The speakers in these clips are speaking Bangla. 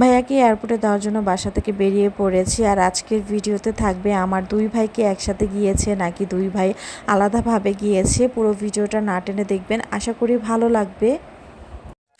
ভাইয়াকে এয়ারপোর্টে দেওয়ার জন্য বাসা থেকে বেরিয়ে পড়েছি আর আজকের ভিডিওতে থাকবে আমার দুই ভাইকে একসাথে গিয়েছে নাকি দুই ভাই আলাদাভাবে গিয়েছে। পুরো ভিডিওটা না টেনে দেখবেন। আশা করি ভালো লাগবে।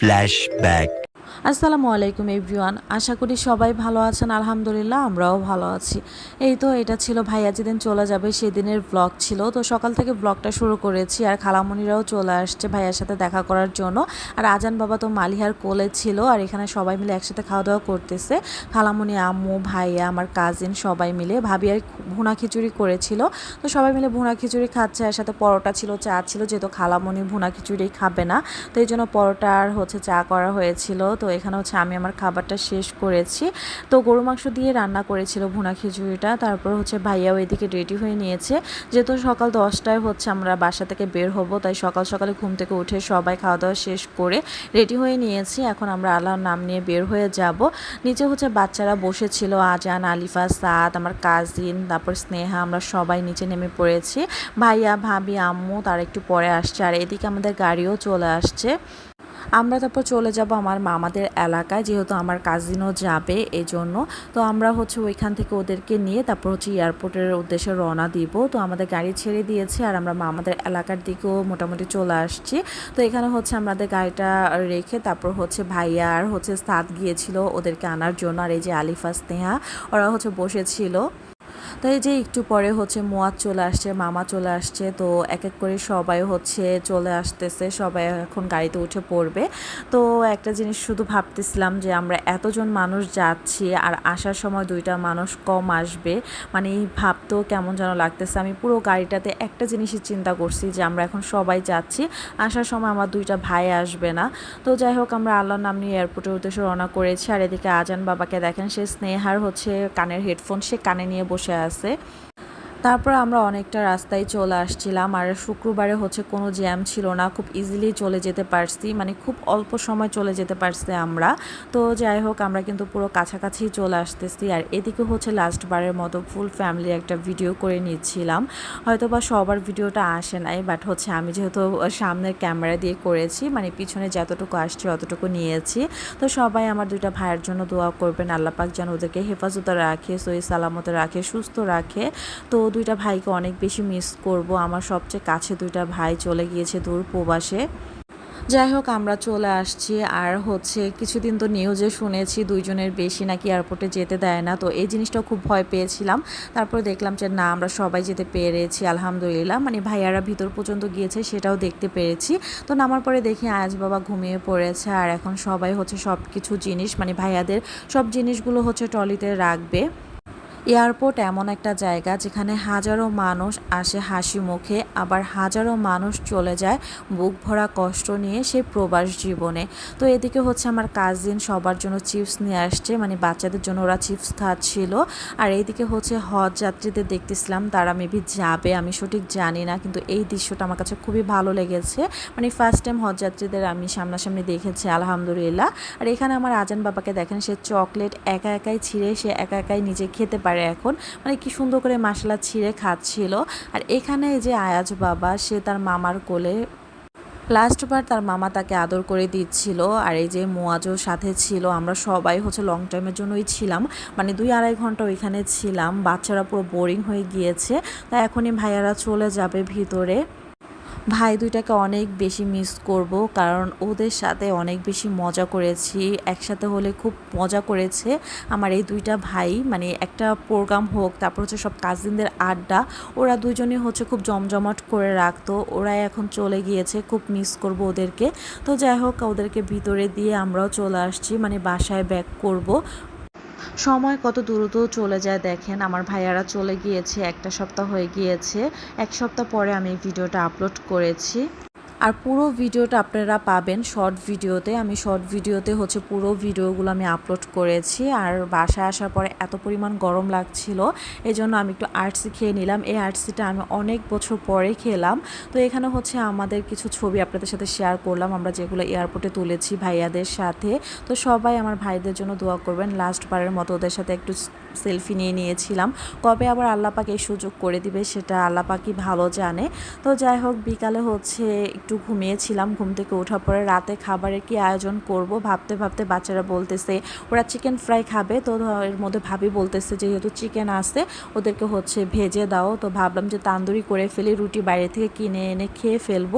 Flashback. আসসালামু আলাইকুম এভরিওয়ান, আশা করি সবাই ভালো আছেন, আলহামদুলিল্লাহ আমরাও ভালো আছি। এই তো এটা ছিল ভাইয়া যেদিন চলে যাবে সেদিনের ব্লগ ছিল। তো সকাল থেকে ব্লগটা শুরু করেছি আর খালামণিরাও চলে আসছে ভাইয়ার সাথে দেখা করার জন্য। আর আজান বাবা তো মালিহার কোলে ছিল আর এখানে সবাই মিলে একসাথে খাওয়া দাওয়া করতেছে। খালামণি আম্মু, ভাইয়া, আমার কাজিন সবাই মিলে ভাবি আর ভুনা খিচুড়ি করেছিল। তো সবাই মিলে ভুনা খিচুড়ি খাচ্ছে আর সাথে পরোটা ছিল, চা ছিল, যেহেতু খালামণি ভুনা খিচুড়ি খাবে না। তো এই জন্য পরোটা আর হচ্ছে চা করা হয়েছিল। তো এখানে হচ্ছে আমি আমার খাবারটা শেষ করেছি। তো গরু মাংস দিয়ে রান্না করেছিল ভুনা খিচুড়িটা, তারপর হচ্ছে ভাইয়াও এদিকে রেডি হয়ে নিয়েছে। যেহেতু সকাল দশটায় হচ্ছে আমরা বাসা থেকে বের হব, তাই সকাল সকালে ঘুম থেকে উঠে সবাই খাওয়া দাওয়া শেষ করে রেডি হয়ে নিয়েছি। এখন আমরা আল্লাহর নাম নিয়ে বের হয়ে যাব। নিচে হচ্ছে বাচ্চারা বসেছিল, আজান, আলিফা, সাদ, আমার কাজিন তারপর স্নেহা, আমরা সবাই নিচে নেমে পড়েছি। ভাইয়া, ভাবি, আম্মু, তার একটু পরে আসছে। আর এদিকে আমাদের গাড়িও চলে আসছে। আমরা তারপর চলে যাব আমার মামাদের এলাকায়, যেহেতু আমার কাজিনও যাবে এই জন্য তো আমরা হচ্ছে ওইখান থেকে ওদেরকে নিয়ে তারপর হচ্ছে এয়ারপোর্টের উদ্দেশ্যে রওনা দিব। তো আমাদের গাড়ি ছেড়ে দিয়েছে আর আমরা মামাদের এলাকার দিকেও মোটামুটি চলে আসছি। তো এখানে হচ্ছে আমাদের গাড়িটা রেখে তারপর হচ্ছে ভাইয়া আর হচ্ছে সাদ গিয়েছিল ওদেরকে আনার জন্য। আর এই যে আলিফা, স্নেহা, ওরা হচ্ছে বসেছিল। তো এই যে একটু পরে হচ্ছে মোয়াজ চলে আসছে, মামা চলে আসছে, তো এক এক করে সবাই হচ্ছে চলে আসতেছে, সবাই এখন গাড়িতে উঠে পড়বে। তো একটা জিনিস শুধু ভাবতেছিলাম যে আমরা এতজন মানুষ যাচ্ছি আর আসার সময় দুইটা মানুষ কম আসবে মানে এই ভাবতেও কেমন যেন লাগতেছে। আমি পুরো গাড়িটাতে একটা জিনিসই চিন্তা করছি যে আমরা এখন সবাই যাচ্ছি, আসার সময় আমার দুইটা ভাই আসবে না। তো যাই হোক, আমরা আল্লাহর নাম নিয়ে এয়ারপোর্টের উদ্দেশ্যে রওনা করেছি। আর এদিকে আজান বাবাকে দেখেন, সে স্নেহার হচ্ছে কানের হেডফোন, সে কানে নিয়ে বসে আছে hace তারপর আমরা অনেকটা রাস্তায় চলে আসছিলাম। আর শুক্রবারে হচ্ছে কোনো জ্যাম ছিল না। খুব ইজিলি চলে যেতে পারছি। মানে খুব অল্প সময় চলে যেতে পারছি আমরা। তো যাই হোক, আমরা কিন্তু পুরো কাছাকাছি চলে আসতেছি। আর এদিকে হচ্ছে লাস্ট বারের মতো ফুল ফ্যামিলি একটা ভিডিও করে নিচ্ছিলাম। হয়তো বা সবার ভিডিওটা আসে নাই বাট হচ্ছে আমি যেহেতু সামনের ক্যামেরা দিয়ে করেছি মানে পিছনে যতটুকু আসছে অতটুকু নিয়েছি। তো সবাই আমার দুইটা ভাইয়ের জন্য দোয়া করবেন। আল্লাপাক যেন ওদেরকে হেফাজতে রাখে সই সালামতে রাখে, সুস্থ রাখে। তো দুইটা ভাইকে অনেক বেশি মিস করব। আমার সবচেয়ে কাছে দুইটা ভাই চলে গিয়েছে দূর প্রবাসে। যাই হোক, আমরা চলে আসছি। আর হচ্ছে, কিছুদিন তো নিউজে শুনেছি দুইজনের বেশি নাকি এয়ারপোর্টে যেতে দেয় না। তো এই জিনিসটা খুব ভয় পেয়েছিলাম। তারপর দেখলাম যে, না, আমরা সবাই যেতে পেরেছি, আলহামদুলিল্লাহ। মানে ভাইয়ারা ভিতর পর্যন্ত গিয়েছে, সেটাও দেখতে পেরেছি। তো নামার পরে দেখি আয়াজ বাবা ঘুমিয়ে পড়েছে। আর এখন সবাই হচ্ছে সব কিছু জিনিস মানে ভাইয়াদের সব জিনিসগুলো হচ্ছে ট্রলিতে রাখবে। এয়ারপোর্ট এমন একটা জায়গা যেখানে হাজারো মানুষ আসে হাসি মুখে, আবার হাজারো মানুষ চলে যায় বুক ভরা কষ্ট নিয়ে সে প্রবাস জীবনে। তো এদিকে হচ্ছে আমার কাজিন সবার জন্য চিপস নিয়ে আসছে মানে বাচ্চাদের জন্য ওরা চিপস খাচ্ছিল। আর এইদিকে হচ্ছে হজ যাত্রীদের দেখতেছিলাম, তারা মেবি যাবে, আমি সঠিক জানি না, কিন্তু এই দৃশ্যটা আমার কাছে খুবই ভালো লেগেছে। মানে ফার্স্ট টাইম হজ যাত্রীদের আমি সামনাসামনি দেখেছি, আলহামদুলিল্লাহ। আর এখানে আমার আজান বাবাকে দেখেন, সে চকলেট একা একাই ছিঁড়ে, সে একা একাই নিজে খেতে পারে পারে এখন। মানে কি সুন্দর করে মশলা ছিঁড়ে খাচ্ছিল। আর এখানে যে আয়াজ বাবা, সে তার মামার কোলে লাস্টবার তার মামা তাকে আদর করে দিচ্ছিল। আর এই যে মোয়াজও সাথে ছিল। আমরা সবাই হচ্ছে লং টাইমের জন্যই ছিলাম। মানে দুই আড়াই ঘণ্টা ওইখানে ছিলাম। বাচ্চারা পুরো বোরিং হয়ে গিয়েছে। তা এখনই ভাইয়ারা চলে যাবে ভিতরে। ভাই দুইটাকে অনেক বেশি মিস করব, কারণ ওদের সাথে অনেক বেশি মজা করেছি, একসাথে হলে খুব মজা করেছে। আমার এই দুইটা ভাই মানে একটা প্রোগ্রাম হোক, তারপর হচ্ছে সব কাজিনদের আড্ডা, ওরা দুজনে হচ্ছে খুব জমজমাট করে রাখতো ওরা এখন চলে গিয়েছে, খুব মিস করব ওদেরকে। তো যাই হোক, ওদেরকে ভিতরে দিয়ে আমরাও চলে আসছি মানে বাসায় ব্যাক করব। সময় কত দ্রুত চলে যায় দেখেন। আমার ভাইয়ারা চলে গিয়েছে, একটা সপ্তাহ হয়ে গিয়েছে। এক সপ্তাহ পরে আমি ভিডিওটা আপলোড করেছি। আর পুরো ভিডিওটা আপনারা পাবেন শর্ট ভিডিওতে। আমি শর্ট ভিডিওতে হচ্ছে পুরো ভিডিওগুলো আমি আপলোড করেছি আর বাসায় আসার পরে এত পরিমাণ গরম লাগছিল এই জন্য আমি একটু আর্টসি খেয়ে নিলাম। এই আর্টসিটা আমি অনেক বছর পরে খেলাম। তো এখানে হচ্ছে আমাদের কিছু ছবি আপনাদের সাথে শেয়ার করলাম। আমরা যেগুলো এয়ারপোর্টে তুলেছি ভাইয়াদের সাথে। তো সবাই আমার ভাইদের জন্য দোয়া করবেন। লাস্ট বারের মতো ওদের সাথে একটু সেলফি নিয়ে নিয়েছিলাম। কবে আবার আল্লাপাক এই সুযোগ করে দিবে সেটা আল্লাপাকই ভালো জানে। তো যাই হোক, বিকালে হচ্ছে একটু একটু ঘুমিয়েছিলাম, ঘুম থেকে ওঠার পরে রাতে খাবারের কি আয়োজন করব ভাবতে ভাবতে বাচ্চারা বলতেছে, ওরা চিকেন ফ্রাই খাবে। তো এর মধ্যে ভাবি বলতেছে যেহেতু চিকেন আছে, ওদেরকে হচ্ছে ভেজে দাও। তো ভাবলাম যে, তান্দুরি করে ফেলি, রুটি বাইরে থেকে কিনে এনে খেয়ে ফেলব।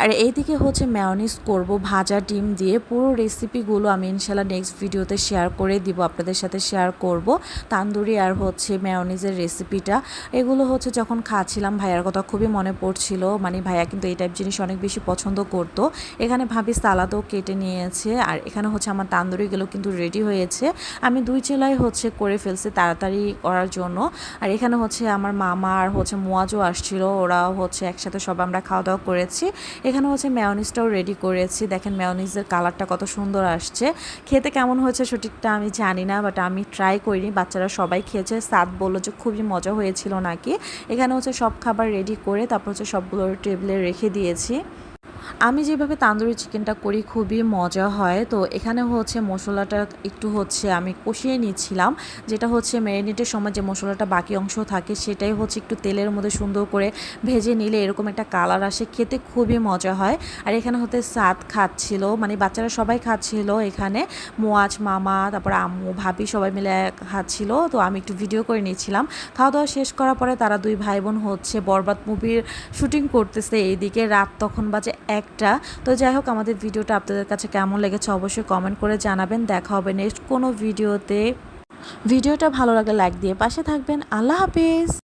আর এইদিকে হচ্ছে ম্যায়োনিজ করব, ভাজা ডিম দিয়ে পুরো রেসিপিগুলো আমি ইনশাল্লাহ নেক্সট ভিডিওতে শেয়ার করে দিব, আপনাদের সাথে শেয়ার করব। তান্দুরি আর হচ্ছে ম্যায়োনিজের রেসিপিটা এগুলো হচ্ছে যখন খাচ্ছিলাম, ভাইয়ার কথা খুবই মনে পড়ছিল। মানে ভাইয়া কিন্তু এই টাইপ জিনিস অনেক বেশি পছন্দ করতো। এখানে ভাবি সালাদও কেটে নিয়েছে আর এখানে হচ্ছে আমার তান্দুরিগুলো কিন্তু রেডি হয়েছে। আমি দুই চেলাই হচ্ছে করে ফেলছি তাড়াতাড়ি করার জন্য। আর এখানে হচ্ছে আমার মামা আর হচ্ছে মোয়াজও আসছিল, ওরাও হচ্ছে একসাথে সব আমরা খাওয়া দাওয়া করেছি। এখানে হচ্ছে ম্যায়োনিজটাও রেডি করেছি। দেখেন ম্যায়োনিজের কালারটা কত সুন্দর আসছে। খেতে কেমন হয়েছে সঠিকটা আমি জানি না বাট আমি ট্রাই করিনি। বাচ্চারা সবাই খেয়েছে। সাদ বলল যে খুবই মজা হয়েছিল নাকি। এখানে হচ্ছে সব খাবার রেডি করে তারপর হচ্ছে সবগুলো টেবিলে রেখে দিয়েছি। আমি যেভাবে তান্দুরি চিকেনটা করি খুবই মজা হয়। তো এখানে হচ্ছে মশলাটা একটু হচ্ছে আমি কষিয়ে নিচ্ছিলাম। যেটা হচ্ছে ম্যারিনেটের সময় যে মশলাটা বাকি অংশ থাকে সেটাই হচ্ছে একটু তেলের মধ্যে সুন্দর করে ভেজে নিলে এরকম একটা কালার আসে, খেতে খুবই মজা হয়। আর এখানে হতে সাদ খাচ্ছিল মানে বাচ্চারা সবাই খাচ্ছিল এখানে। মোয়াজ, মামা, তারপর আম্মু, ভাবি সবাই মিলে খাচ্ছিল। তো আমি একটু ভিডিও করে নিচ্ছিলাম। খাওয়া দাওয়া শেষ করার পরে তারা দুই ভাই বোন হচ্ছে বরবাদ মুভির শুটিং করতেছে এইদিকে। রাত তখন বাজে একটা। তো যাই হোক, আমাদের ভিডিওটা আপনাদের কাছে কেমন লেগেছে অবশ্যই কমেন্ট করে জানাবেন। দেখা হবে নেক্সট কোনো ভিডিওতে ভিডিওটা ভালো লাগলে লাইক দিয়ে পাশে থাকবেন। আল্লাহ হাফিজ।